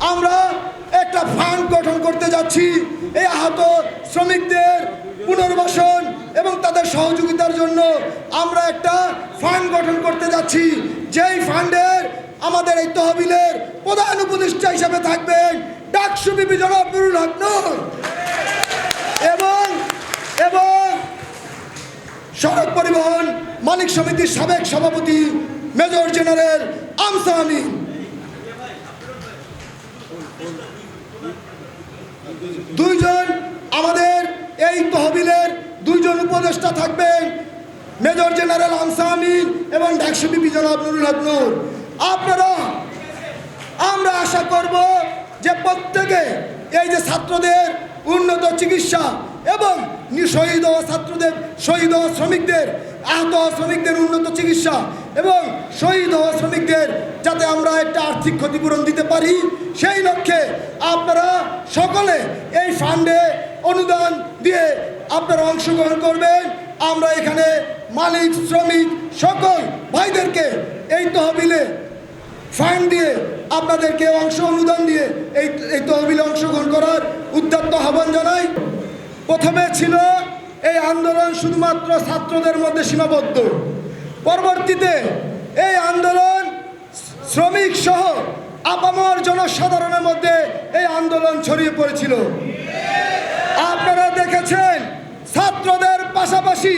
আমরা একটা ফান্ড গঠন করতে যাচ্ছি। এই আহত শ্রমিকদের পুনর্বাসন এবং তাদের সহযোগিতার জন্য আমরা একটা ফান্ড গঠন করতে যাচ্ছি। যেই ফান্ডের আমাদের এই তহবিলের প্রধান উপদেষ্টা হিসাবে থাকবেন ডাকসু বিবি জনাব নুরুল হক। এবং এবং সড়ক পরিবহন মালিক সমিতির সাবেক সভাপতি মেজর জেনারেল আমসা আমিন। দুইজন আমাদের এই তহবিলের দুইজন উপদেষ্টা থাকবেন, মেজর জেনারেল আনসামি এবং ঢাকসু বিপি জনাব নুরুল আপনারা, আমরা আশা করব যে প্রত্যেকে এই যে ছাত্রদের উন্নত চিকিৎসা এবং নি- শহীদ হওয়া ছাত্রদের, শহীদ শ্রমিকদের, আহত শ্রমিকদের উন্নত চিকিৎসা এবং শহীদ শ্রমিকদের যাতে আমরা একটা আর্থিক ক্ষতিপূরণ দিতে পারি, সেই লক্ষ্যে আপনারা সকলে এই ফান্ডে অনুদান দিয়ে আপনারা অংশগ্রহণ করবেন। আমরা এখানে মালিক, শ্রমিক সকল ভাইদেরকে এই তহবিলে ফান্ড দিয়ে আপনাদেরকে অংশ অনুদান দিয়ে এই এই তহবিলে প্রথমে ছিল এই আন্দোলন শুধুমাত্র ছাত্রদের মধ্যে সীমাবদ্ধ। পরবর্তীতে এই আন্দোলন শ্রমিক সহ আপামর জনসাধারণের মধ্যে এই আন্দোলন ছড়িয়ে পড়েছিল। আপনারা দেখেছেন, ছাত্রদের পাশাপাশি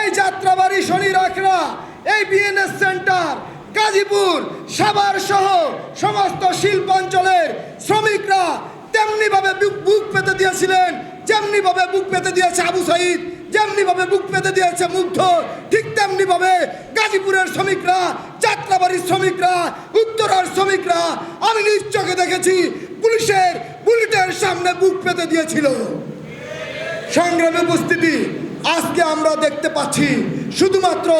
এই যাত্রাবাড়ি শনি রাখরা এই বিএনএস সেন্টার গাজীপুর, সাভার সহ সমস্ত শিল্পাঞ্চলের শ্রমিকরা তেমনিভাবে বুক পেতে দিয়েছিলেন। যেমনি ভাবে বুক পেতে দিয়েছে আবু সাইদ, যেমনি ভাবে বুক পেতে দিয়েছে মুগ্ধ, ঠিক তেমনি ভাবে গাজীপুরের শ্রমিকরা, যাত্রাবাড়ির শ্রমিকরা, উত্তরার শ্রমিকরা, আমি নিজ চোখে দেখেছি পুলিশের বুলেটের সামনে বুক পেতে দিয়েছিল। সংগ্রামে উপস্থিতি, আজকে আমরা দেখতে পাচ্ছি শুধুমাত্র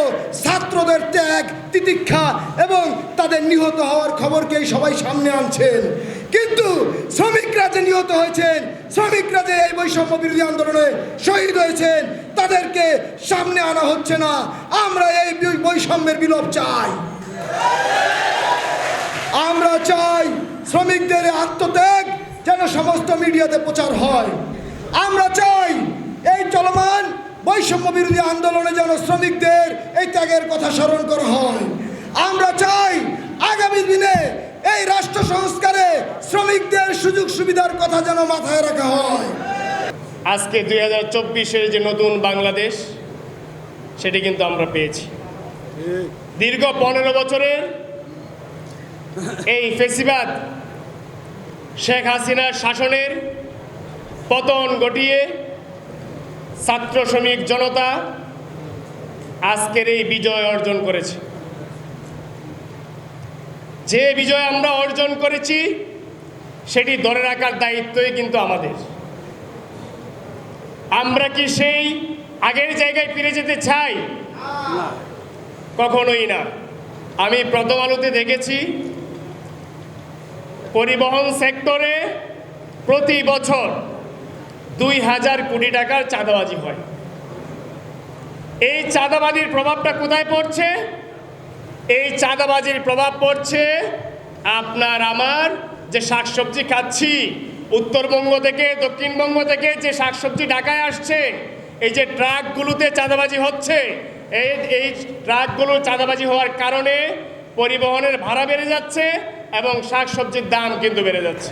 ছাত্রদের ত্যাগ, তিতিক্ষা এবং তাদের নিহত হওয়ার খবরকেই সবাই সামনে আনছেন। কিন্তু যে নিহত হয়েছেন, শ্রমিকরা যে এই বৈষম্য বিরোধী আন্দোলনে শহীদ হয়েছেন, তাদেরকে সামনে আনা হচ্ছে না। আমরা এই বৈষম্যের বিলোপ চাই। আমরা চাই শ্রমিকদের আত্মত্যাগ যেন সমস্ত মিডিয়াতে প্রচার হয়। আমরা চাই এই চলমান বৈষম্য বিরোধী আন্দোলনে যেন শ্রমিকদের এই ত্যাগের কথা স্মরণ করা হয়। আমরা চাই আগামী দিনে এই রাষ্ট্র সংস্কারে শ্রমিকদের সুযোগ সুবিধার কথা যেন মাথায় রাখা হয়। আজকে দুই হাজার চব্বিশের যে নতুন বাংলাদেশ, সেটি কিন্তু আমরা পেয়েছি। দীর্ঘ পনেরো বছরের এই ফেসিবাদ শেখ হাসিনার শাসনের পতন ঘটিয়ে ছাত্র শ্রমিক জনতা আজকের এই বিজয় অর্জন করেছে। যে বিজয় আমরা অর্জন করেছি সেটি ধরে রাখার দায়িত্বই কিন্তু আমাদের। আমরা কি সেই আগের জায়গায় ফিরে যেতে চাই? কখনোই না। আমি প্রথম আলোতে দেখেছি পরিবহন সেক্টরে প্রতি বছর দুই হাজার কোটি টাকার চাঁদাবাজি হয়। এই চাঁদাবাজির প্রভাবটা কোথায় পড়ছে? এই চাঁদাবাজির প্রভাব পড়ছে আপনার আমার যে শাকসবজি খাচ্ছি, উত্তরবঙ্গ থেকে, দক্ষিণবঙ্গ থেকে যে শাকসবজি ঢাকায় আসছে, এই যে ট্রাকগুলোতে চাঁদাবাজি হচ্ছে, এই এই ট্রাকগুলো চাঁদাবাজি হওয়ার কারণে পরিবহনের ভাড়া বেড়ে যাচ্ছে এবং শাকসবজির দাম কিন্তু বেড়ে যাচ্ছে।